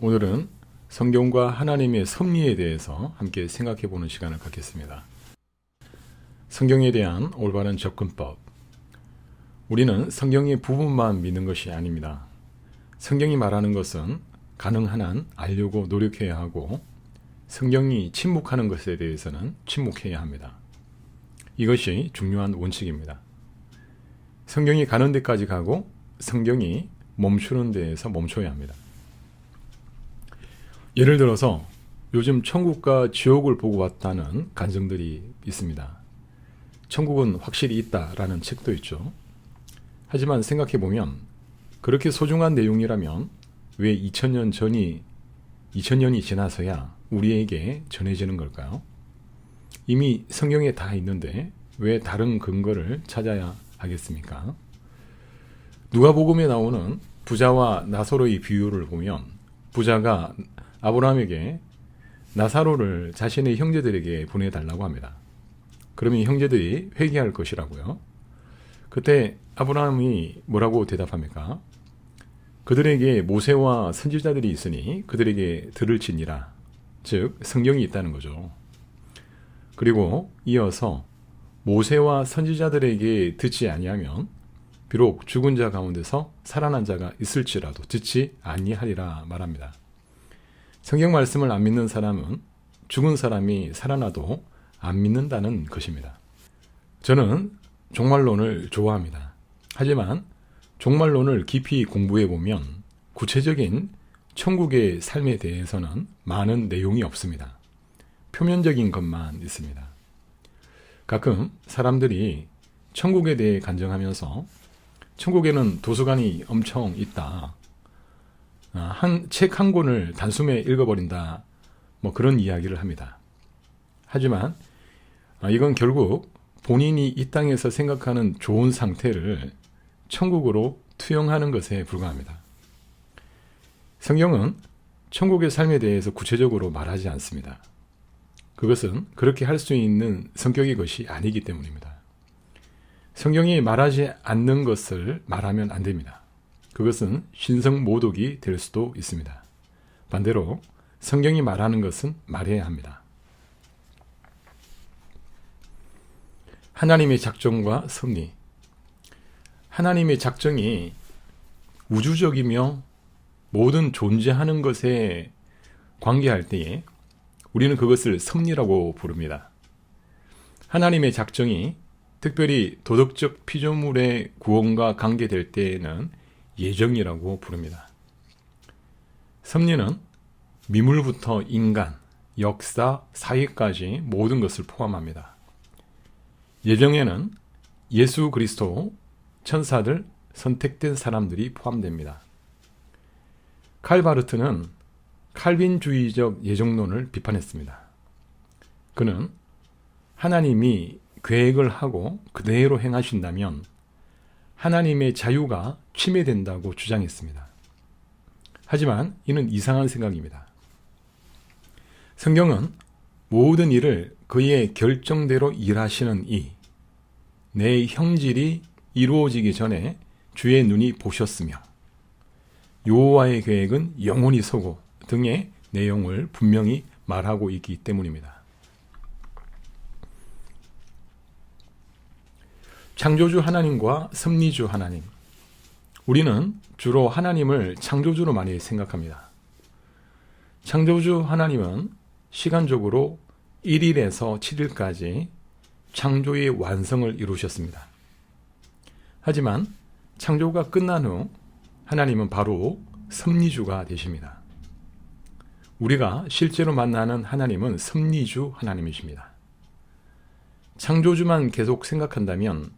오늘은 성경과 하나님의 섭리에 대해서 함께 생각해 보는 시간을 갖겠습니다. 성경에 대한 올바른 접근법. 우리는 성경의 부분만 믿는 것이 아닙니다. 성경이 말하는 것은 가능한 한 알려고 노력해야 하고 성경이 침묵하는 것에 대해서는 침묵해야 합니다. 이것이 중요한 원칙입니다. 성경이 가는 데까지 가고 성경이 멈추는 데에서 멈춰야 합니다. 예를 들어서 요즘 천국과 지옥을 보고 왔다는 간증들이 있습니다. 천국은 확실히 있다라는 책도 있죠. 하지만 생각해 보면 그렇게 소중한 내용이라면 왜 2000년 전이 2000년이 지나서야 우리에게 전해지는 걸까요? 이미 성경에 다 있는데 왜 다른 근거를 찾아야 하겠습니까? 누가복음에 나오는 부자와 나사로의 비유를 보면 부자가 아브라함에게 나사로를 자신의 형제들에게 보내달라고 합니다. 그러면 형제들이 회개할 것이라고요. 그때 아브라함이 뭐라고 대답합니까? 그들에게 모세와 선지자들이 있으니 그들에게 들을 지니라. 즉 성경이 있다는 거죠. 그리고 이어서 모세와 선지자들에게 듣지 아니하면 비록 죽은 자 가운데서 살아난 자가 있을지라도 듣지 아니하리라 말합니다. 성경 말씀을 안 믿는 사람은 죽은 사람이 살아나도 안 믿는다는 것입니다. 저는 종말론을 좋아합니다. 하지만 종말론을 깊이 공부해 보면 구체적인 천국의 삶에 대해서는 많은 내용이 없습니다. 표면적인 것만 있습니다. 가끔 사람들이 천국에 대해 간증하면서 천국에는 도서관이 엄청 있다. 한책한 권을 단숨에 읽어버린다. 뭐 그런 이야기를 합니다. 하지만 아, 이건 결국 본인이 이 땅에서 생각하는 좋은 상태를 천국으로 투영하는 것에 불과합니다. 성경은 천국의 삶에 대해서 구체적으로 말하지 않습니다. 그것은 그렇게 할 수 있는 성격의 것이 아니기 때문입니다. 성경이 말하지 않는 것을 말하면 안 됩니다. 그것은 신성 모독이 될 수도 있습니다. 반대로 성경이 말하는 것은 말해야 합니다. 하나님의 작정과 섭리. 하나님의 작정이 우주적이며 모든 존재하는 것에 관계할 때에 우리는 그것을 섭리라고 부릅니다. 하나님의 작정이 특별히 도덕적 피조물의 구원과 관계될 때에는 예정이라고 부릅니다. 섭리는 미물부터 인간, 역사, 사회까지 모든 것을 포함합니다. 예정에는 예수 그리스도, 천사들, 선택된 사람들이 포함됩니다. 칼바르트는 칼빈주의적 예정론을 비판했습니다. 그는 하나님이 계획을 하고 그대로 행하신다면 하나님의 자유가 침해된다고 주장했습니다. 하지만 이는 이상한 생각입니다. 성경은 모든 일을 그의 결정대로 일하시는 이, 내 형질이 이루어지기 전에 주의 눈이 보셨으며, 여호와의 계획은 영원히 서고 등의 내용을 분명히 말하고 있기 때문입니다. 창조주 하나님과 섭리주 하나님. 우리는 주로 하나님을 창조주로 많이 생각합니다. 창조주 하나님은 시간적으로 1일에서 7일까지 창조의 완성을 이루셨습니다. 하지만 창조가 끝난 후 하나님은 바로 섭리주가 되십니다. 우리가 실제로 만나는 하나님은 섭리주 하나님이십니다. 창조주만 계속 생각한다면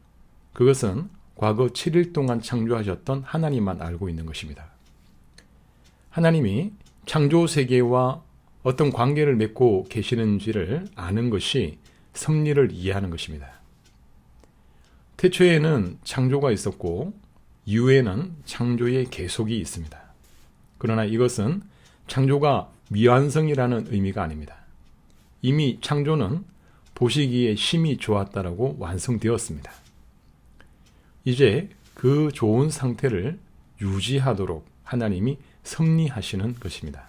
그것은 과거 7일 동안 창조하셨던 하나님만 알고 있는 것입니다. 하나님이 창조 세계와 어떤 관계를 맺고 계시는지를 아는 것이 섭리를 이해하는 것입니다. 태초에는 창조가 있었고 이후에는 창조의 계속이 있습니다. 그러나 이것은 창조가 미완성이라는 의미가 아닙니다. 이미 창조는 보시기에 심히 좋았다라고 완성되었습니다. 이제 그 좋은 상태를 유지하도록 하나님이 섭리하시는 것입니다.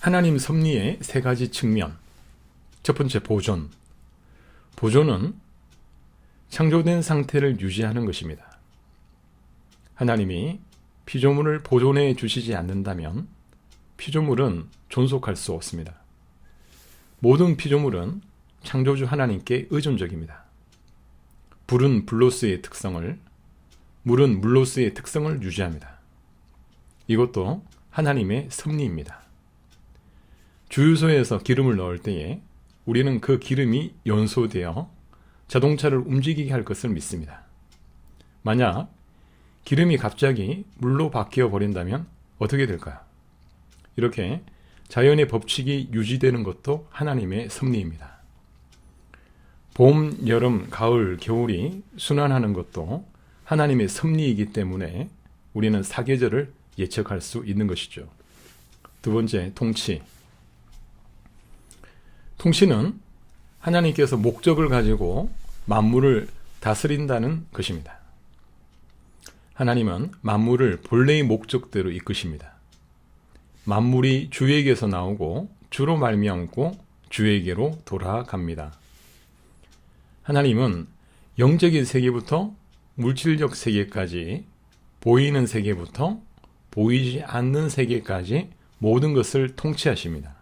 하나님 섭리의 세 가지 측면. 첫 번째 보존. 보존은 창조된 상태를 유지하는 것입니다. 하나님이 피조물을 보존해 주시지 않는다면 피조물은 존속할 수 없습니다. 모든 피조물은 창조주 하나님께 의존적입니다. 불은 블로스의 특성을, 물은 물로스의 특성을 유지합니다. 이것도 하나님의 섭리입니다. 주유소에서 기름을 넣을 때에 우리는 그 기름이 연소되어 자동차를 움직이게 할 것을 믿습니다. 만약 기름이 갑자기 물로 바뀌어 버린다면 어떻게 될까요? 이렇게 자연의 법칙이 유지되는 것도 하나님의 섭리입니다. 봄, 여름, 가을, 겨울이 순환하는 것도 하나님의 섭리이기 때문에 우리는 사계절을 예측할 수 있는 것이죠. 두 번째, 통치. 통치는 하나님께서 목적을 가지고 만물을 다스린다는 것입니다. 하나님은 만물을 본래의 목적대로 이끄십니다. 만물이 주에게서 나오고 주로 말미암고 주에게로 돌아갑니다. 하나님은 영적인 세계부터 물질적 세계까지 보이는 세계부터 보이지 않는 세계까지 모든 것을 통치하십니다.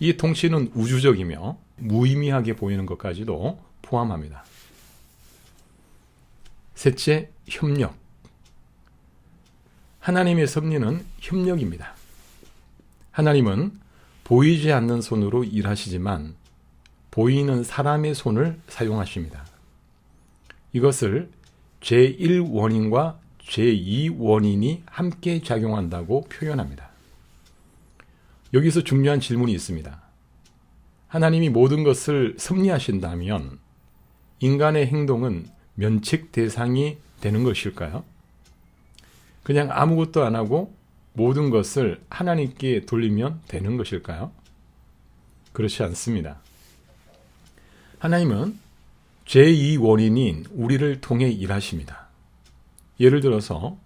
이 통치는 우주적이며 무의미하게 보이는 것까지도 포함합니다. 셋째, 협력. 하나님의 섭리는 협력입니다. 하나님은 보이지 않는 손으로 일하시지만 보이는 사람의 손을 사용하십니다. 이것을 제1원인과 제2원인이 함께 작용한다고 표현합니다. 여기서 중요한 질문이 있습니다. 하나님이 모든 것을 섭리하신다면 인간의 행동은 면책 대상이 되는 것일까요? 그냥 아무것도 안 하고 모든 것을 하나님께 돌리면 되는 것일까요? 그렇지 않습니다. 하나님은 제2 원인인 우리를 통해 일하십니다. 예를 들어서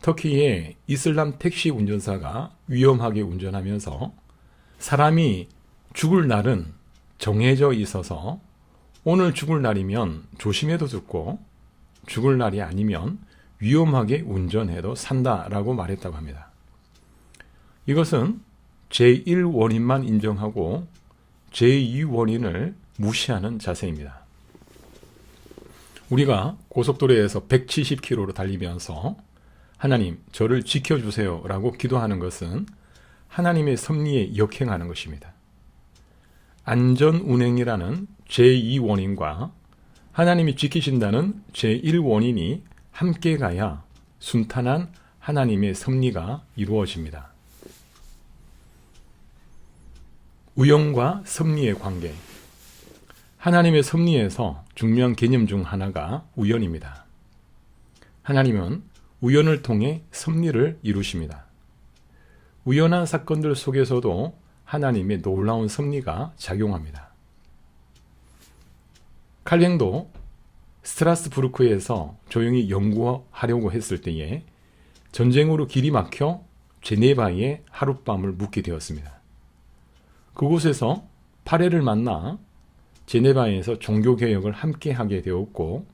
터키의 이슬람 택시 운전사가 위험하게 운전하면서 사람이 죽을 날은 정해져 있어서 오늘 죽을 날이면 조심해도 죽고 죽을 날이 아니면 위험하게 운전해도 산다라고 말했다고 합니다. 이것은 제1 원인만 인정하고 제2 원인을 무시하는 자세입니다. 우리가 고속도로에서 170km로 달리면서 하나님, 저를 지켜주세요 라고 기도하는 것은 하나님의 섭리에 역행하는 것입니다. 안전 운행이라는 제2원인과 하나님이 지키신다는 제1원인이 함께 가야 순탄한 하나님의 섭리가 이루어집니다. 우연과 섭리의 관계. 하나님의 섭리에서 중요한 개념 중 하나가 우연입니다. 하나님은 우연을 통해 섭리를 이루십니다. 우연한 사건들 속에서도 하나님의 놀라운 섭리가 작용합니다. 칼뱅도 스트라스부르크에서 조용히 연구하려고 했을 때에 전쟁으로 길이 막혀 제네바에 하룻밤을 묵게 되었습니다. 그곳에서 파레를 만나 제네바에서 종교개혁을 함께 하게 되었고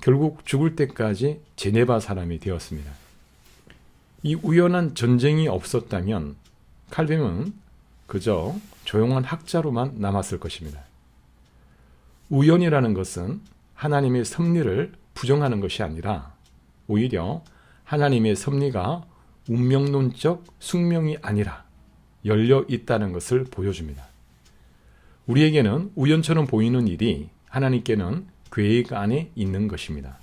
결국 죽을 때까지 제네바 사람이 되었습니다. 이 우연한 전쟁이 없었다면 칼뱅은 그저 조용한 학자로만 남았을 것입니다. 우연이라는 것은 하나님의 섭리를 부정하는 것이 아니라 오히려 하나님의 섭리가 운명론적 숙명이 아니라 열려 있다는 것을 보여줍니다. 우리에게는 우연처럼 보이는 일이 하나님께는 계획 안에 있는 것입니다.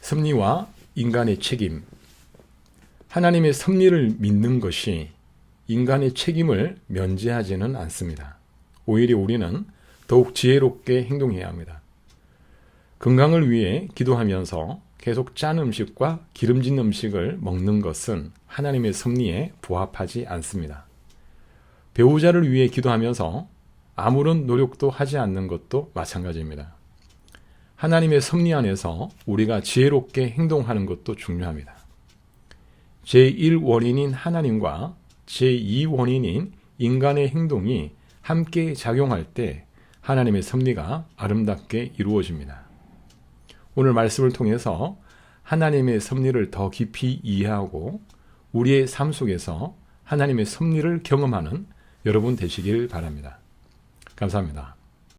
섭리와 인간의 책임. 하나님의 섭리를 믿는 것이 인간의 책임을 면제하지는 않습니다. 오히려 우리는 더욱 지혜롭게 행동해야 합니다. 건강을 위해 기도하면서 계속 짠 음식과 기름진 음식을 먹는 것은 하나님의 섭리에 부합하지 않습니다. 배우자를 위해 기도하면서 아무런 노력도 하지 않는 것도 마찬가지입니다. 하나님의 섭리 안에서 우리가 지혜롭게 행동하는 것도 중요합니다. 제1원인인 하나님과 제2원인인 인간의 행동이 함께 작용할 때 하나님의 섭리가 아름답게 이루어집니다. 오늘 말씀을 통해서 하나님의 섭리를 더 깊이 이해하고 우리의 삶 속에서 하나님의 섭리를 경험하는 여러분 되시길 바랍니다. 감사합니다.